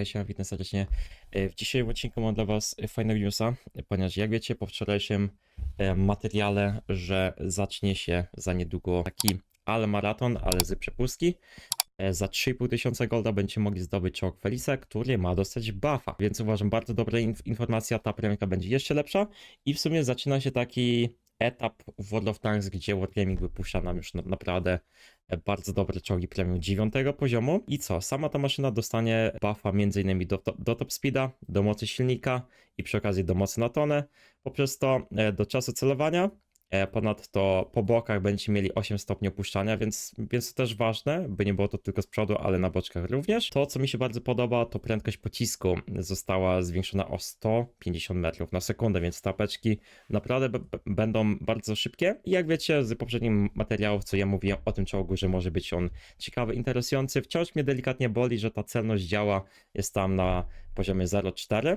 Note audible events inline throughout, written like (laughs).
Hejsia, witam serdecznie. E, W dzisiejszym odcinku mam dla Was fajnego newsa, ponieważ jak wiecie po wczorajszym e, materiale, że zacznie się za niedługo taki ale maraton, ale z przepustki. E, Za 3,5 tysiąca golda będziecie mogli zdobyć czołg Felixa, który ma dostać buffa, więc uważam bardzo dobra inf- informacja, ta premierka będzie jeszcze lepsza i w sumie zaczyna się taki etap w World of Tanks, gdzie Wargaming wypuszcza nam już na, naprawdę e, bardzo dobre czołgi premium 9 poziomu. I co? Sama ta maszyna dostanie buffa m.in. Do, do top speeda, do mocy silnika i przy okazji do mocy na tonę. Poprzez to do czasu celowania. E, Ponadto po bokach będziecie mieli 8 stopni opuszczania, więc, więc to też ważne, by nie było to tylko z przodu, ale na boczkach również. To, co mi się bardzo podoba, to prędkość pocisku została zwiększona o 150 metrów na sekundę, więc tapeczki naprawdę będą bardzo szybkie. I jak wiecie z poprzednich materiałów, co ja mówiłem o tym czołgu, że może być on ciekawy, interesujący, wciąż mnie delikatnie boli, że ta celność działa jest tam na poziomie 0,4.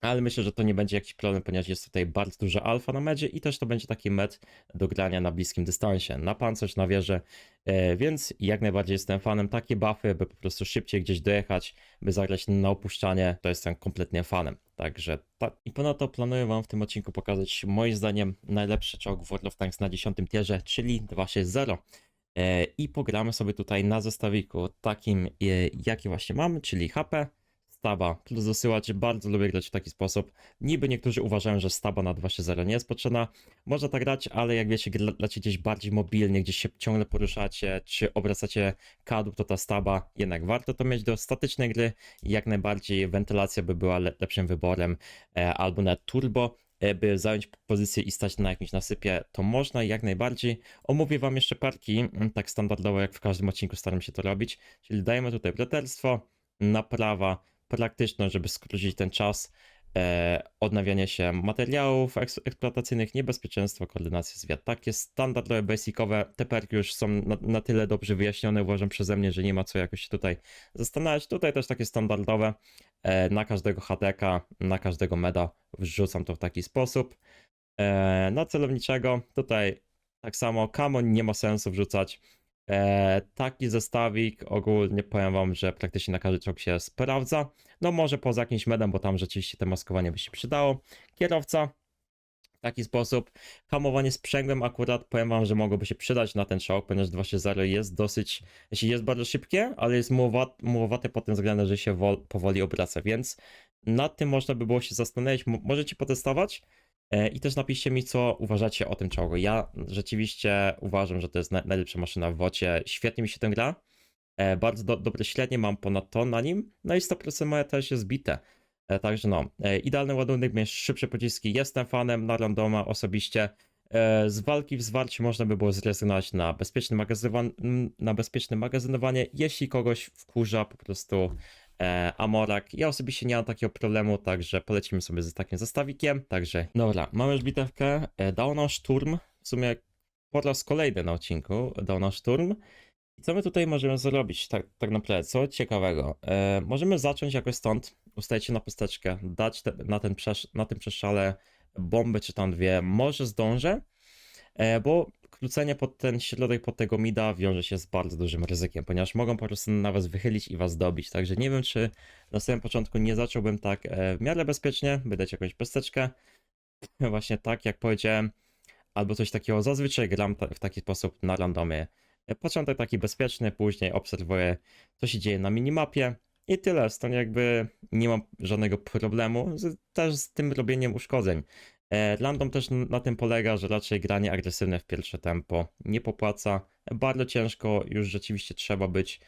Ale myślę, że to nie będzie jakiś problem, ponieważ jest tutaj bardzo dużo alfa na medzie i też to będzie taki med do grania na bliskim dystansie, na pancerz, na wieżę, e, więc jak najbardziej jestem fanem. Takie buffy, by po prostu szybciej gdzieś dojechać, by zagrać na opuszczanie, to jestem kompletnie fanem. Także tak. I ponadto planuję Wam w tym odcinku pokazać moim zdaniem najlepszy czołg w World of Tanks na 10 tierze, czyli 260. E, I pogramy sobie tutaj na zestawiku takim, e, jaki właśnie mamy, czyli HP, staba plus dosyłać. Bardzo lubię grać w taki sposób. Niby niektórzy uważają, że staba na 2.6.0 nie jest potrzebna. Można tak grać, ale jak wiecie, gra- gracie gdzieś bardziej mobilnie, gdzieś się ciągle poruszacie, czy obracacie kadłub, to ta staba jednak warto to mieć do statycznej gry. Jak najbardziej wentylacja by była le- lepszym wyborem, e, albo na turbo. e, By zająć pozycję i stać na jakimś nasypie, to można jak najbardziej. Omówię Wam jeszcze parki, mm, tak standardowo jak w każdym odcinku staram się to robić. Czyli dajemy tutaj braterstwo, naprawa, praktyczność, żeby skrócić ten czas, e, odnawianie się materiałów eks- eksploatacyjnych, niebezpieczeństwo, koordynacja zwiat. Takie standardowe, basicowe, te perki już są na, na tyle dobrze wyjaśnione, uważam przeze mnie, że nie ma co jakoś się tutaj zastanawiać. Tutaj też takie standardowe, e, na każdego HDK, na każdego meda wrzucam to w taki sposób. E, na celowniczego tutaj tak samo, Kamon nie ma sensu wrzucać. E, taki zestawik ogólnie powiem wam, że praktycznie na każdy czołg się sprawdza. No może poza jakimś medem, bo tam rzeczywiście to maskowanie by się przydało. Kierowca w taki sposób. Hamowanie sprzęgłem akurat powiem wam, że mogłoby się przydać na ten czołg, ponieważ 2.6.0 jest dosyć, jeśli jest bardzo szybkie, ale jest mułowat, mułowate pod tym względem, że się wol, powoli obraca, więc nad tym można by było się zastanowić. Mo- Możecie potestować. E, I też napiszcie mi, co uważacie o tym czołgu. Ja rzeczywiście uważam, że to jest na, najlepsza maszyna w wocie. Świetnie mi się ten gra. E, bardzo do, dobre średnie mam ponad to na nim. No i 100% moje też jest bite. E, także no, idealny ładunek, mieć szybsze pociski. Jestem fanem na randoma osobiście. Z walki w zwarciu można by było zrezygnować na bezpieczne, magazynowan- m, na bezpieczne magazynowanie, jeśli kogoś wkurza po prostu Amorak. Ja osobiście nie mam takiego problemu, także polecimy sobie z takim zestawikiem. Także dobra, mamy już bitewkę. E, dał nam szturm. W sumie po raz kolejny na odcinku dał nam szturm. I co my tutaj możemy zrobić tak, tak naprawdę? Co ciekawego? E, możemy zacząć jakoś stąd, ustawić się na pusteczkę, dać te, na, ten przesz, na tym przeszale bomby czy tam dwie. Może zdążę, e, bo krócenie pod ten środek, pod tego mida wiąże się z bardzo dużym ryzykiem, ponieważ mogą po prostu na was wychylić i was dobić. Także nie wiem, czy na samym początku nie zacząłbym tak e, w miarę bezpiecznie, by dać jakąś pesteczkę. (laughs) Właśnie tak, jak powiedziałem, albo coś takiego. Zazwyczaj gram w taki sposób na randomie. E, Początek taki bezpieczny, później obserwuję, co się dzieje na minimapie. I tyle, stąd jakby nie mam żadnego problemu z, też z tym robieniem uszkodzeń. E, Random też na tym polega, że raczej granie agresywne w pierwsze tempo nie popłaca. Bardzo ciężko, już rzeczywiście trzeba być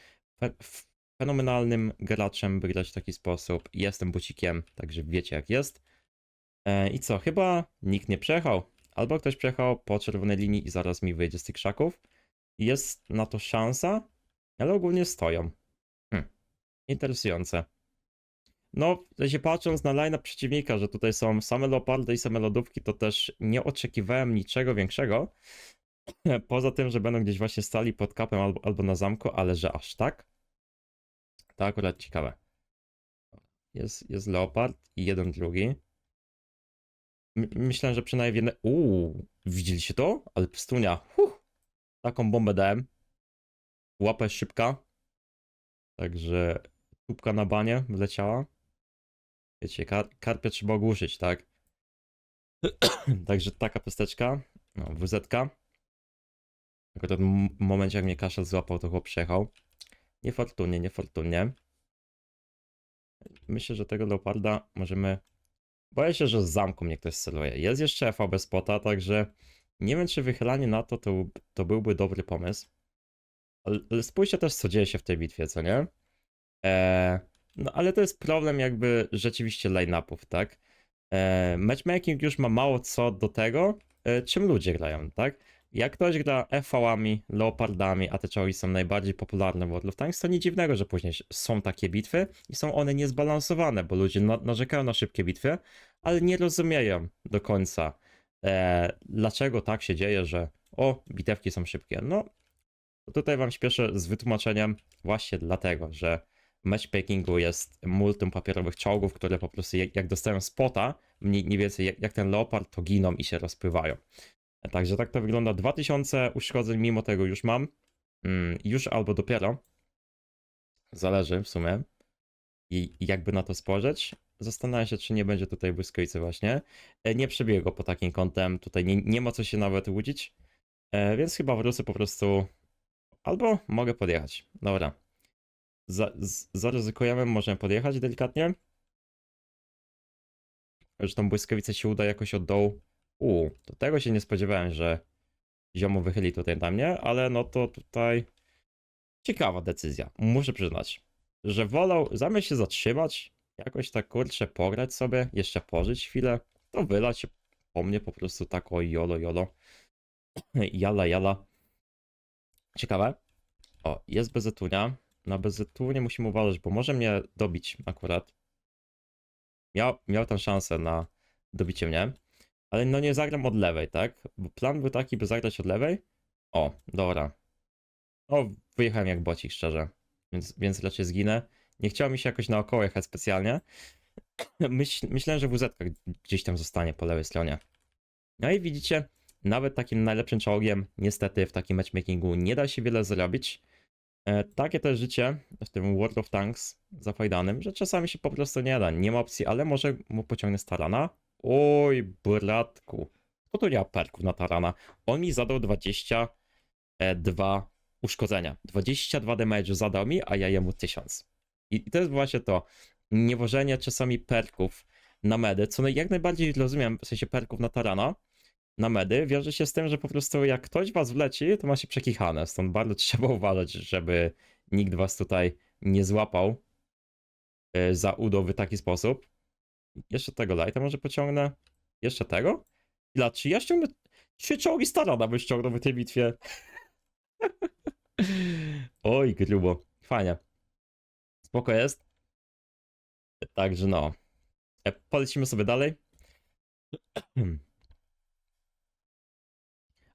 fenomenalnym graczem, by grać w taki sposób. Jestem bucikiem, także wiecie jak jest. E, I co, chyba nikt nie przejechał. Albo ktoś przejechał po czerwonej linii i zaraz mi wyjdzie z tych krzaków. Jest na to szansa, ale ogólnie stoją. Hm. Interesujące. No, w sensie patrząc na line przeciwnika, że tutaj są same leopardy i same lodówki, to też nie oczekiwałem niczego większego. (clears throat) Poza tym, że będą gdzieś właśnie stali pod kapem albo, albo na zamku, ale że aż tak? To akurat ciekawe. Jest, jest leopard i jeden drugi. My- Myślałem, że przynajmniej jedne. Uuu, widzieliście to? Ale pstunia. Huh. Taką bombę dałem. Jest szybka. Także tubka na banie wleciała. Wiecie, kar karpia trzeba ogłuszyć, tak? (clears throat) Także taka pesteczka, no, WZ. Akurat w m- momencie jak mnie kaszel złapał, to chłop przejechał. Niefortunnie, niefortunnie. Myślę, że tego leoparda możemy... Boję się, że z zamku mnie ktoś celuje. Jest jeszcze FAB spota, także nie wiem, czy wychylanie na to, to, to byłby dobry pomysł. Ale, ale spójrzcie też, co dzieje się w tej bitwie, co nie? Eee, no ale to jest problem jakby rzeczywiście line-upów, tak? Eee, matchmaking już ma mało co do tego, e, czym ludzie grają, tak? Jak ktoś gra FV-ami, Leopardami, a te czołgi są najbardziej popularne w World of Tanks, to nic dziwnego, że później są takie bitwy i są one niezbalansowane, bo ludzie na narzekają na szybkie bitwy, ale nie rozumieją do końca, e, dlaczego tak się dzieje, że o, bitewki są szybkie. No, tutaj wam śpieszę z wytłumaczeniem właśnie dlatego, że matchmakingu jest multum papierowych czołgów, które po prostu jak, jak dostają spota, mniej, mniej więcej jak, jak ten leopard, to giną i się rozpływają. Także tak to wygląda. 2000 uszkodzeń mimo tego już mam. Mm, już albo dopiero. Zależy w sumie. I jakby na to spojrzeć. Zastanawiam się, czy nie będzie tutaj błyskawicy właśnie. E, Nie przebiję go po takim kątem. Tutaj nie, nie ma co się nawet łudzić. E, więc chyba wrócę po prostu. Albo mogę podjechać. Dobra. Za, zaryzykujemy, możemy podjechać delikatnie. Że tą błyskawicę się uda jakoś od dołu. U, to tego się nie spodziewałem, że ziomo wychyli tutaj na mnie, ale no to tutaj ciekawa decyzja, muszę przyznać, że wolał zamiast się zatrzymać, jakoś tak kurczę pograć sobie, jeszcze pożyć chwilę, to wylać po mnie po prostu tak o jolo jolo, (clears throat) jala jala. Ciekawe. O, jest bezetunia. Na bezetunie musimy uważać, bo może mnie dobić akurat. Miał, miał tam szansę na dobicie mnie. Ale no nie zagram od lewej, tak? Bo plan był taki, by zagrać od lewej. O, dobra. O, wyjechałem jak bocik, szczerze. Więc, więc raczej zginę. Nie chciało mi się jakoś naokoło jechać specjalnie. (clears throat) Myśl, myślałem, że WZ gdzieś tam zostanie po lewej stronie. No i widzicie, nawet takim najlepszym czołgiem, niestety w takim matchmakingu nie da się wiele zrobić. E, takie też życie w tym World of Tanks zafajdanym, że czasami się po prostu nie da. Nie ma opcji, ale może mu pociągnę Starana. Oj, bratku. Kto tu nie ma perków na Tarana? On mi zadał 22 uszkodzenia. 22 damage zadał mi, a ja jemu 1000. I, I to jest właśnie to. Niewożenie czasami perków na medy, co jak najbardziej rozumiem, w sensie perków na Tarana, na medy, wiąże się z tym, że po prostu jak ktoś was wleci, to ma się przekichane. Stąd bardzo (laughs) trzeba uważać, żeby nikt was tutaj nie złapał e, za udo w taki sposób. Jeszcze tego lighta może pociągnę. Jeszcze tego? Ile? Czy ja ściągnę? Trzy czołgi Starana bym ściągnął w tej bitwie. (laughs) Oj, grubo. Fajnie. Spoko jest. Także no. E, Polecimy sobie dalej. (clears throat)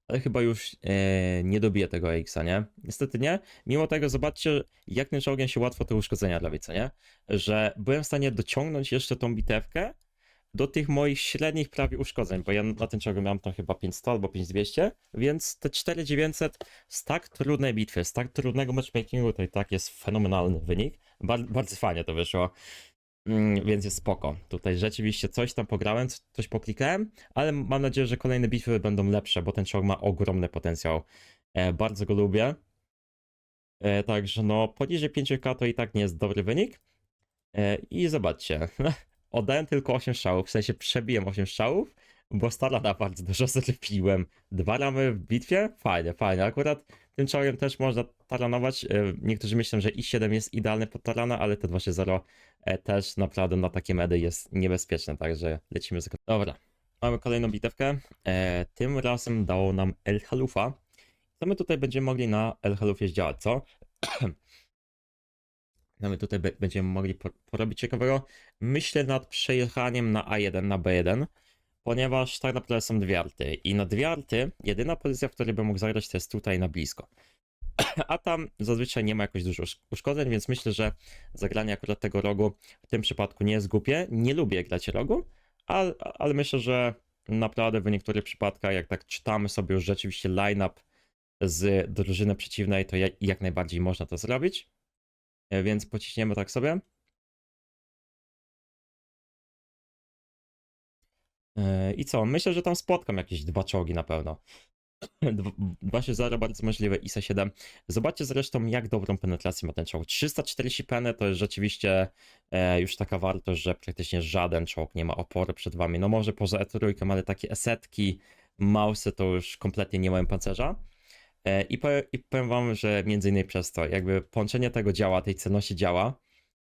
Ale chyba już e, nie dobiję tego AX-a, nie? Niestety nie. Mimo tego zobaczcie, jak tym czołgiem się łatwo te uszkodzenia robi, co nie? Że byłem w stanie dociągnąć jeszcze tą bitewkę do tych moich średnich prawie uszkodzeń, bo ja na tym czołgu miałem tam chyba 500 albo 5200, więc te 4900 z tak trudnej bitwy, z tak trudnego matchmakingu, to i tak jest fenomenalny wynik. Bar bardzo fajnie to wyszło. Mm, więc jest spoko. Tutaj rzeczywiście coś tam pograłem, coś poklikałem, ale mam nadzieję, że kolejne bitwy będą lepsze, bo ten czołg ma ogromny potencjał. E, bardzo go lubię. E, także no, poniżej 5k to i tak nie jest dobry wynik. E, I zobaczcie, (laughs) oddałem tylko 8 strzałów, w sensie przebiłem 8 strzałów, bo Starana bardzo dużo zlepiłem. Dwa ramy w bitwie? Fajnie, fajnie. Akurat tym czołgiem też można taranować. Niektórzy myślą, że i7 jest idealny pod tarana, ale te 2.0 e, też naprawdę na takie medy jest niebezpieczne, także lecimy z... Dobra, mamy kolejną bitewkę. E, tym razem dało nam El Halufa. Co my tutaj będziemy mogli na El Halufie zdziałać, co? (clears throat) Co my tutaj będziemy mogli po- porobić ciekawego? Myślę nad przejechaniem na A1, na B1, ponieważ tak naprawdę są dwie arty. I na dwie arty, jedyna pozycja, w której bym mógł zagrać, to jest tutaj na blisko. (coughs) A tam zazwyczaj nie ma jakoś dużo usz- uszkodzeń, więc myślę, że zagranie akurat tego rogu w tym przypadku nie jest głupie. Nie lubię grać rogu, ale, ale myślę, że naprawdę w niektórych przypadkach, jak tak czytamy sobie już rzeczywiście line-up z drużyny przeciwnej, to jak, jak najbardziej można to zrobić. E, Więc pociśniemy tak sobie. E, I co? Myślę, że tam spotkam jakieś dwa czołgi na pewno. (clears throat) Dw- 2.0 bardzo możliwe, ISA 7. Zobaczcie zresztą, jak dobrą penetrację ma ten czołg. 340 peny to jest rzeczywiście e, już taka wartość, że praktycznie żaden czołg nie ma oporu przed wami. No może poza E3, ale takie esetki, mausy to już kompletnie nie mają pancerza. E, I, powie, I powiem wam, że między innymi przez to, jakby połączenie tego działa, tej celności działa,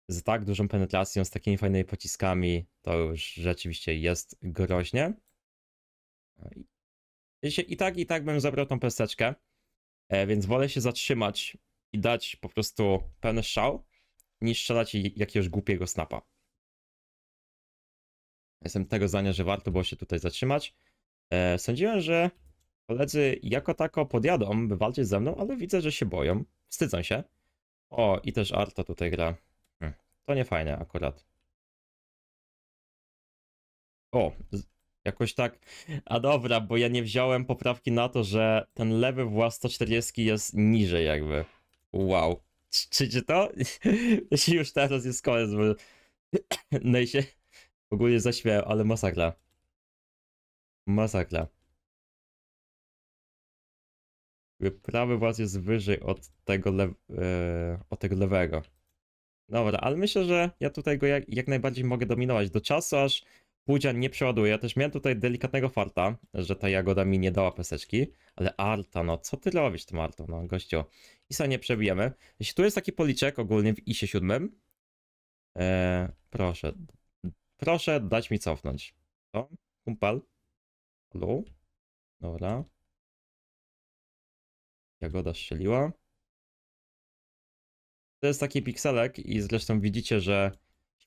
z tak dużą penetracją, z takimi fajnymi pociskami, to już rzeczywiście jest groźnie. No I, tak, i tak bym zabrał tą peseczkę, e, więc wolę się zatrzymać i dać po prostu pełny strzał, niż strzelać jakiegoś głupiego snapa. Jestem tego zdania, że warto było się tutaj zatrzymać. E, sądziłem, że koledzy jako tako podjadą, by walczyć ze mną, ale widzę, że się boją. Wstydzą się. O, i też Arto tutaj gra. Hm, to nie fajne akurat. O, jakoś tak. A dobra, bo ja nie wziąłem poprawki na to, że ten lewy włas 140 jest niżej jakby. Wow. Czy- Czycie to? (laughs) Jeśli już teraz jest koniec, bo (coughs) no i się ogólnie zaśmiałem, ale masakra. Masakra. Prawy włas jest wyżej od tego, lew... e, od tego lewego. Dobra, ale myślę, że ja tutaj go jak, jak najbardziej mogę dominować. Do czasu, aż Pudzia nie przeładuje. Też miałem tutaj delikatnego farta, że ta jagoda mi nie dała peseczki. Ale Arta, no co ty robisz tym Artą, no gościu. Isa nie przebijemy. Jeśli tu jest taki policzek ogólnie w ISie 7, e, proszę, proszę dać mi cofnąć. To, kumpel. Halo? Dobra. Jagoda strzeliła. To jest taki pikselek i zresztą widzicie, że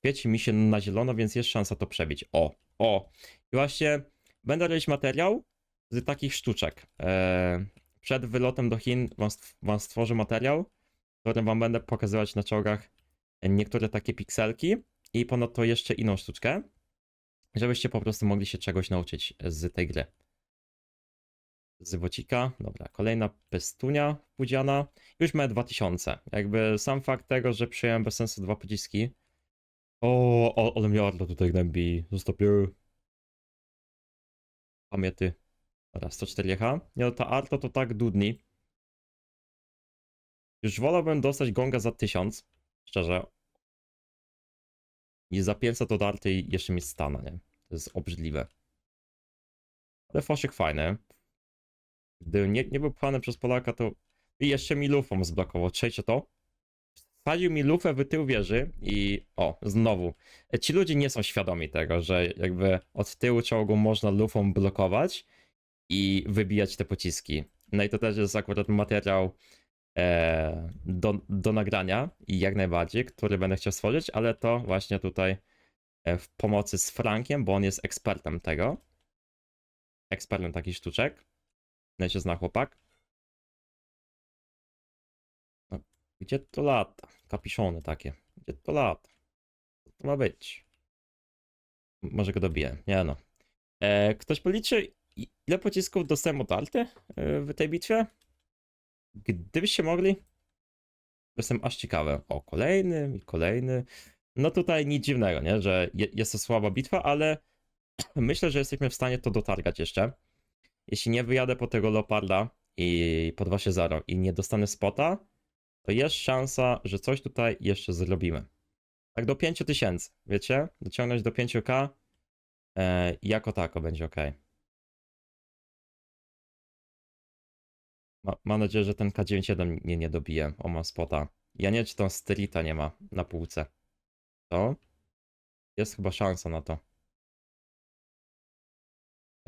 świeci mi się na zielono, więc jest szansa to przebić. O, o. I właśnie będę robić materiał z takich sztuczek. Eee, przed wylotem do Chin wam, stw- wam stworzę materiał, w którym wam będę pokazywać na czołgach niektóre takie pikselki i ponadto jeszcze inną sztuczkę, żebyście po prostu mogli się czegoś nauczyć z tej gry. Z Wocika, dobra, kolejna pestunia pudziana. Już mamy 2000. Jakby sam fakt tego, że przyjąłem bez sensu dwa pociski. O, ale mnie Arlo tutaj gnębi. Zostawię. Pamięty. Dobra, 104 jecha. Nie no, ta Arlo to tak dudni. Już wolałbym dostać gonga za 1000. Szczerze. I za 500 od Arty i jeszcze mi stana, nie? To jest obrzydliwe. Ale foszyk fajny. Gdy nie, nie był pchany przez Polaka, to i jeszcze mi lufą zblokował. Trzecie to. Wsadził mi lufę w tył wieży i o, znowu. Ci ludzie nie są świadomi tego, że jakby od tyłu czołgu można lufą blokować i wybijać te pociski. No i to też jest akurat materiał e, do, do nagrania i jak najbardziej, który będę chciał stworzyć, ale to właśnie tutaj e, w pomocy z Frankiem, bo on jest ekspertem tego. Ekspertem takich sztuczek. No się zna chłopak. Gdzie to lata? Kapiszony takie. Gdzie to lata? Co to ma być? Może go dobiję. Nie no. E, ktoś policzy, ile pocisków dostałem od Alty e, w tej bitwie? Gdybyście mogli? Jestem aż ciekawy. O, kolejny i kolejny. No tutaj nic dziwnego, nie? Że je, jest to słaba bitwa, ale (clears throat) myślę, że jesteśmy w stanie to dotargać jeszcze. Jeśli nie wyjadę po tego Leoparda i po 2.0 i nie dostanę spota, to jest szansa, że coś tutaj jeszcze zrobimy. Tak do 5000, wiecie? Dociągnąć do 5k e, jako tako będzie ok. Ma, mam nadzieję, że ten K97 mnie nie dobije. O, mam spota. Ja nie czy Sterita nie ma na półce. To? Jest chyba szansa na to.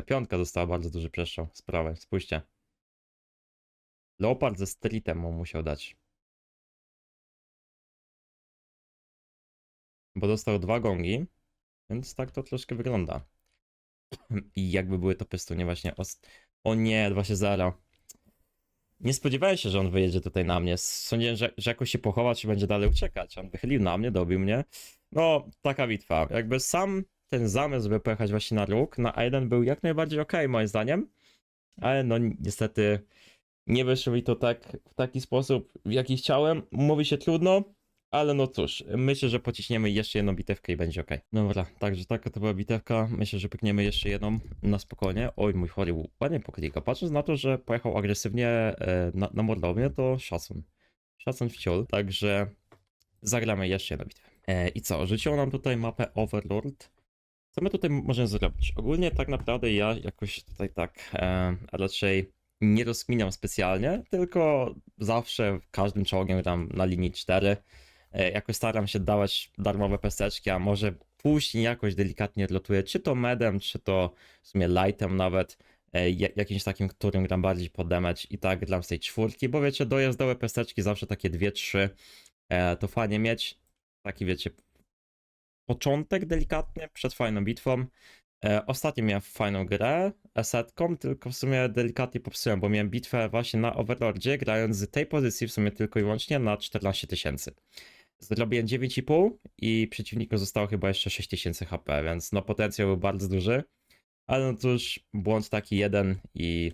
Piątka dostała bardzo duży przestrzał z prawej. Spójrzcie. Leopard ze Steritem mu musiał dać. Bo dostał dwa gongi, więc tak to troszkę wygląda. (clears throat) I jakby były to pestunie właśnie os... O nie, 2-0. Nie spodziewałem się, że on wyjedzie tutaj na mnie. Sądziłem, że, że jakoś się pochowa, czy będzie dalej uciekać. On wychylił na mnie, dobił mnie. No, taka bitwa. Jakby sam ten zamysł, żeby pojechać właśnie na róg, na A1 był jak najbardziej ok, moim zdaniem. Ale no niestety nie wyszło mi to tak w taki sposób, w jaki chciałem. Mówi się trudno, Ale no cóż, myślę, że pociśniemy jeszcze jedną bitewkę i będzie ok. Dobra, także taka to była bitewka. Myślę, że pykniemy jeszcze jedną na spokojnie. Oj, mój chory ładnie poklika. Patrząc na to, że pojechał agresywnie e, na, na to szacun. Szacun w ciul. Także zagramy jeszcze jedną bitwę. E, I co, rzuciło nam tutaj mapę Overlord. Co my tutaj możemy zrobić? Ogólnie tak naprawdę ja jakoś tutaj tak e, raczej nie rozkminiam specjalnie, tylko zawsze każdym czołgiem gram na linii 4. E, jakoś staram się dawać darmowe pesteczki, a może później jakoś delikatnie lotuję, czy to medem, czy to w sumie lightem nawet, e, ja- jakimś takim, którym gram bardziej pod damage i tak gram z tej czwórki, bo wiecie, dojazdowe pesteczki zawsze takie 2-3, e, to fajnie mieć, taki wiecie, początek delikatnie przed fajną bitwą. Ostatnio miałem fajną grę esetką, tylko w sumie delikatnie popsułem, bo miałem bitwę właśnie na Overlordzie, grając z tej pozycji w sumie tylko i wyłącznie na 14 tysięcy. Zrobiłem 9,5 i przeciwniku zostało chyba jeszcze 6000 HP, więc no potencjał był bardzo duży. Ale no cóż, błąd taki jeden i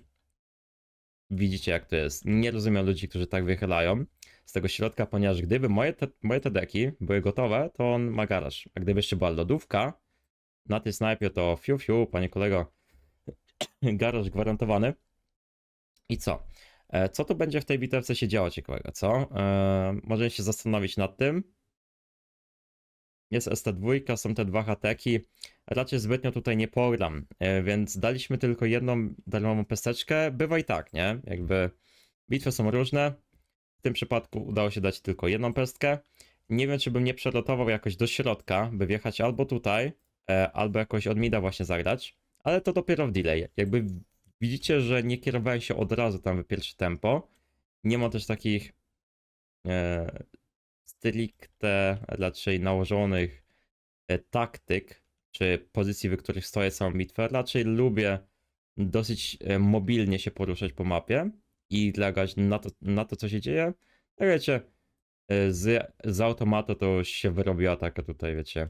widzicie jak to jest. Nie rozumiem ludzi, którzy tak wychylają z tego środka, ponieważ gdyby moje te, moje te deki były gotowe, to on ma garaż. A gdyby jeszcze była lodówka na tej snajpie, to fiu fiu, panie kolego, (clears throat) garaż gwarantowany. I co? E, Co tu będzie w tej bitewce się działo ciekawego, co? E, możemy się zastanowić nad tym. Jest ST2, są te dwa hateki. Raczej zbytnio tutaj nie pogram, e, więc daliśmy tylko jedną darmową pesteczkę. Bywa i tak, nie? Jakby bitwy są różne. W tym przypadku udało się dać tylko jedną pestkę. Nie wiem, czy bym nie przelotował jakoś do środka, by wjechać albo tutaj, e, albo jakoś od mida właśnie zagrać, ale to dopiero w delay. Jakby widzicie, że nie kierowałem się od razu tam w pierwsze tempo. Nie ma też takich e, stricte raczej nałożonych e, taktyk czy pozycji, w których stoję całą bitwę. Raczej lubię dosyć e, mobilnie się poruszać po mapie i reagować na to, na to co się dzieje. Jak wiecie, e, z, z automatu to się wyrobiła taka tutaj, wiecie,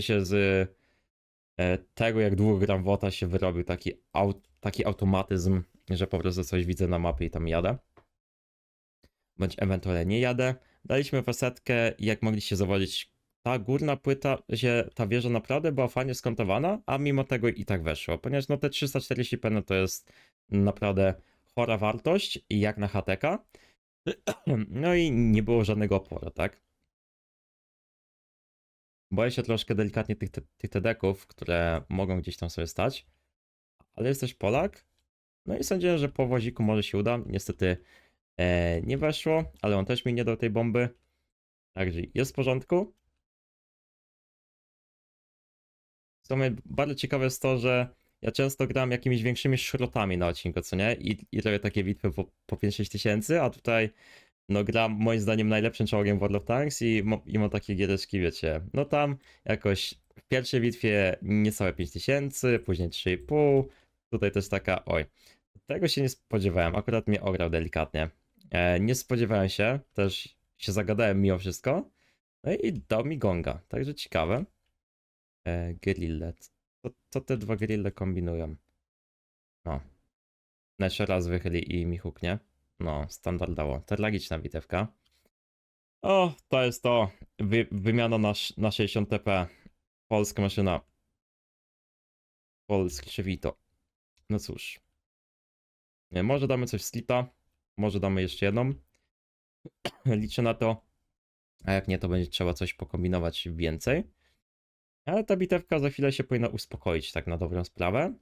się z e, tego, jak długo gram WOTA się wyrobił taki, au, taki automatyzm, że po prostu coś widzę na mapie i tam jadę. Bądź ewentualnie nie jadę. Daliśmy fasetkę i jak mogliście zauważyć, ta górna płyta, się, ta wieża naprawdę była fajnie skontowana, a mimo tego i tak weszło, ponieważ no te 340 peny to jest naprawdę chora wartość, jak na HTK. (clears throat) No i nie było żadnego oporu, tak? Boję się troszkę delikatnie tych, tych tedeków, które mogą gdzieś tam sobie stać, ale jest też Polak. No i sądziłem, że po woziku może się uda. Niestety e, nie weszło, ale on też mi nie dał tej bomby. Także jest w porządku. W sumie bardzo ciekawe jest to, że ja często gram jakimiś większymi szrotami na odcinku, co nie? I, i robię takie bitwy po, po 5-6 tysięcy, a tutaj no gram moim zdaniem najlepszym czołgiem World of Tanks i, mo- i mam takie giereczki, wiecie, no tam jakoś w pierwszej bitwie niecałe 5 tysięcy, później 3,5, tutaj też taka, oj, tego się nie spodziewałem, akurat mnie ograł delikatnie. E, nie spodziewałem się, też się zagadałem mimo wszystko, no i dał mi gonga, także ciekawe. E, grille, co, co te dwa grille kombinują? No. Jeszcze raz wychyli i mi huknie. No, standardowo. Tragiczna bitewka. O, to jest to. Wy, wymiana na, na 60 TP. Polska maszyna. Polski Chevito. No cóż. Nie, może damy coś slita. Może damy jeszcze jedną. (clears throat) Liczę na to. A jak nie, to będzie trzeba coś pokombinować więcej. Ale ta bitewka za chwilę się powinna uspokoić, tak na dobrą sprawę.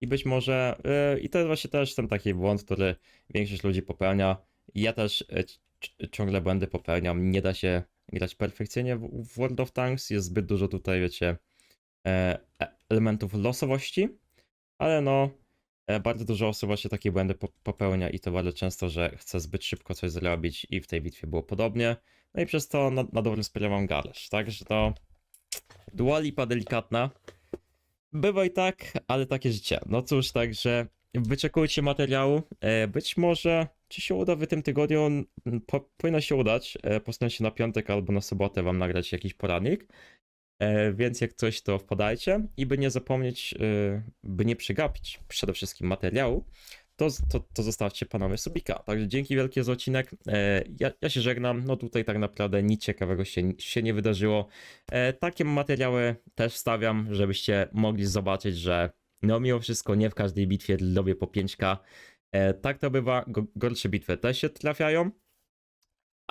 I być może, yy, i to jest właśnie też ten taki błąd, który większość ludzi popełnia. Ja też yy, ciągle błędy popełniam. Nie da się grać perfekcyjnie w, w World of Tanks. Jest zbyt dużo tutaj, wiecie, e, e- elementów losowości. Ale no, e, bardzo dużo osób właśnie takie błędy po, popełnia i to bardzo często, że chce zbyt szybko coś zrobić i w tej bitwie było podobnie. No i przez to na, na dobrym sprawę gależ. Także to dualipa delikatna. Bywa i tak, ale takie życie. No cóż, także wyczekujcie materiału. E, Być może, czy się uda w tym tygodniu, po, powinno się udać. E, Postaram się na piątek albo na sobotę wam nagrać jakiś poradnik. E, Więc jak coś, to wpadajcie. I by nie zapomnieć, e, by nie przegapić przede wszystkim materiału, to, to, to zostawcie panowie subika. Także dzięki wielkie za odcinek. E, ja, ja się żegnam. No tutaj tak naprawdę nic ciekawego się, się nie wydarzyło. Takie materiały też wstawiam, żebyście mogli zobaczyć, że no mimo wszystko nie w każdej bitwie lubię po 5k. E, tak to bywa, go, gorsze bitwy też się trafiają,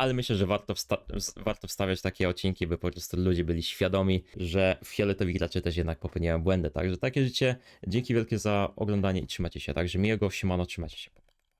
ale myślę, że warto, wsta- warto wstawiać takie odcinki, by po prostu ludzie byli świadomi, że fioletowi gracze też jednak popełniają błędy. Także takie życie. Dzięki wielkie za oglądanie i trzymajcie się. Także miłego, siemano, trzymajcie się.